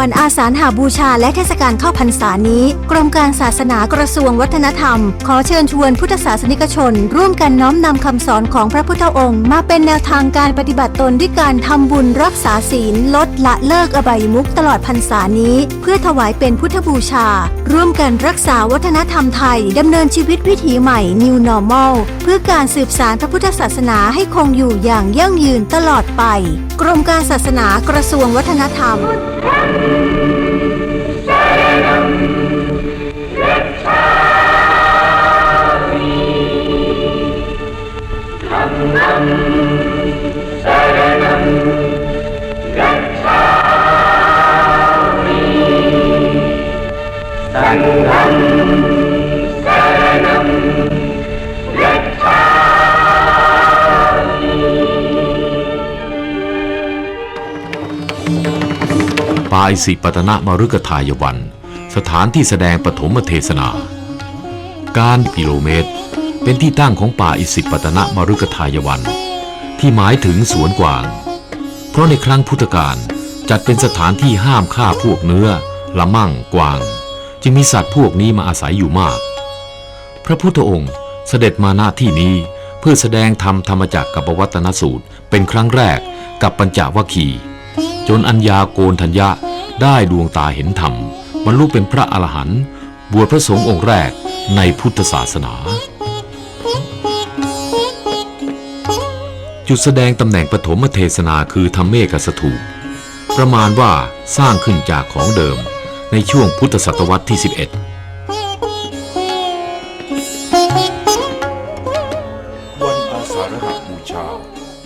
วันอาสาฬหาบูชาและเทศกาลเข้าพรรษานี้ กรมการศาสนากระทรวงวัฒนธรรม ขอเชิญชวนพุทธศาสนิกชน ร่วมกันน้อมนำคำสอนของพระพุทธองค์ มาเป็นแนวทางการปฏิบัติตนด้วยการทำบุญรักษาศีล ลดละเลิกอบายมุขตลอดพรรษานี้ เพื่อถวายเป็นพุทธบูชา ร่วมกันรักษาวัฒนธรรมไทยดำเนินชีวิตวิถีใหม่ New Normal เพื่อการสืบสานพระพุทธศาสนาให้คงอยู่อย่างยั่งยืนตลอดไป กรมการศาสนากระทรวงวัฒนธรรม Thank you. ายสิปตนะมรุกทายวัน สถานที่แสดงปฐมเทศนา การกิโลเมตร เป็นที่ตั้งของป่าอิสิปตนะมรุกทายวัน ที่หมายถึงสวนกวาง เพราะในครั้งพุทธกาลจัดเป็นสถานที่ห้ามฆ่าพวกเนื้อ ละมั่งกวาง จึงมีสัตว์พวกนี้มาอาศัยอยู่มาก พระพุทธองค์เสด็จมาหน้าที่นี้เพื่อแสดงธรรมธรรมจักกับปวัตนสูตร เป็นครั้งแรกกับปัญจวัคคีย์จนอัญญาโกนทัญญะ ได้ดวงตาเห็นธรรมบรรลุเป็นพระอรหันต์บวชพระสงฆ์องค์แรกในพุทธศาสนา จุดแสดงตำแหน่งปฐมเทศนาคือธรรมเมกสถูปประมาณว่าสร้างขึ้นจากของเดิมในช่วงพุทธศตวรรษที่ 11วันอาสาฬหบูชา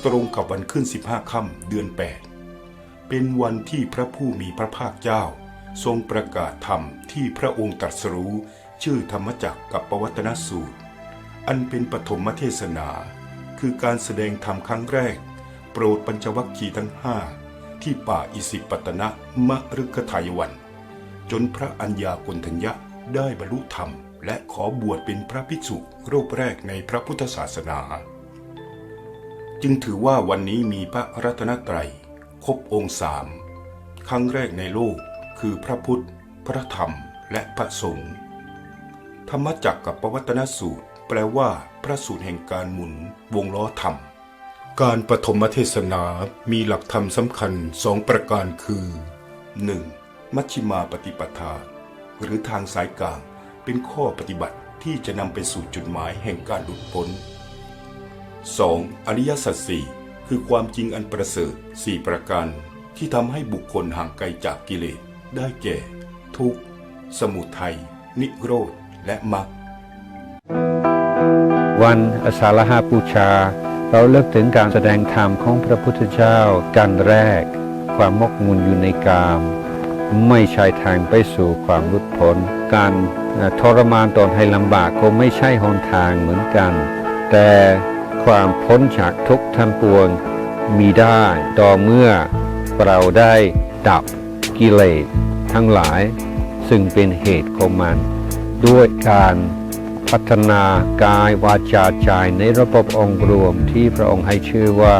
ตรงกับวันขึ้น 15 ค่ำเดือน 8 เป็นวันที่พระผู้มีพระภาคเจ้า ทรงประกาศธรรมที่พระองค์ตรัสรู้ ชื่อธรรมจักรกับปวัตนสูตร อันเป็นปฐมเทศนา คือการแสดงธรรมครั้งแรก โปรดปัญจวัคคีย์ทั้งห้าที่ป่าอิสิปตนะมะรุกทายวัน จนพระอัญญากนทัญญะได้บรรลุธรรม และขอบวชเป็นพระภิกษุรูปแรกในพระพุทธศาสนา จึงถือว่าวันนี้มีพระรัตนตรัย ครบองค์สามครั้งแรกในโลกคือพระพุทธ พระธรรม และพระสงฆ์ธรรมจักรกับปวัตนสูตร แปลว่า พระสูตรแห่งการหมุนวงล้อธรรม การปฐมเทศนามีหลักธรรมสำคัญสองประการคือ 1. มัชฌิมาปฏิปทา หรือทางสายกลางเป็นข้อปฏิบัติที่จะนำไปสู่จุดหมายแห่งการหลุดพ้น 2. อริยสัจสี่ คือความจริงอันประเสริฐสี่ประการที่ทำให้บุคคลห่างไกลจากกิเลส ได้แก่ ทุกข์ สมุทัย นิโรธ และมรรควันอสาฬหบูชา เราเลิกถึงการแสดงธรรมของพระพุทธเจ้ากันแรก ความมกมุ่นอยู่ในกาม ไม่ใช่ทางไปสู่ความหลุดพ้นการทรมานตนให้ลำบากก็ไม่ใช่หนทางเหมือนกัน แต่ ความพ้นจากทุกข์ทั้งปวง มีได้ต่อเมื่อเราได้ดับกิเลสทั้งหลาย ซึ่งเป็นเหตุของมัน ด้วยการพัฒนากายวาจาใจในระบบองค์รวมที่พระองค์ให้ชื่อว่า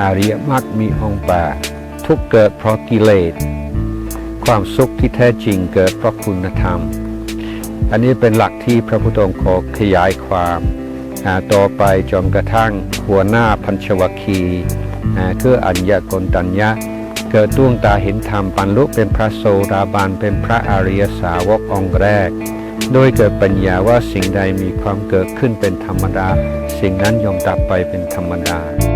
อาริยมรรคมีองค์แปดทุกเกิดเพราะกิเลส ความสุขที่แท้จริงเกิดเพราะคุณธรรม อันนี้เป็นหลักที่พระพุทธองค์ขอขยายความ ต่อไปจนกระทั่งหัวหน้าพัญชวัคีคืออัญญกนตัญญะ เกิดดวงตาเห็นธรรมปันลุเป็นพระโสดาบันเป็นพระอริยสาวกองค์แรก โดยเกิดปัญญาว่าสิ่งใดมีความเกิดขึ้นเป็นธรรมดา สิ่งนั้นยอมดับไปเป็นธรรมดา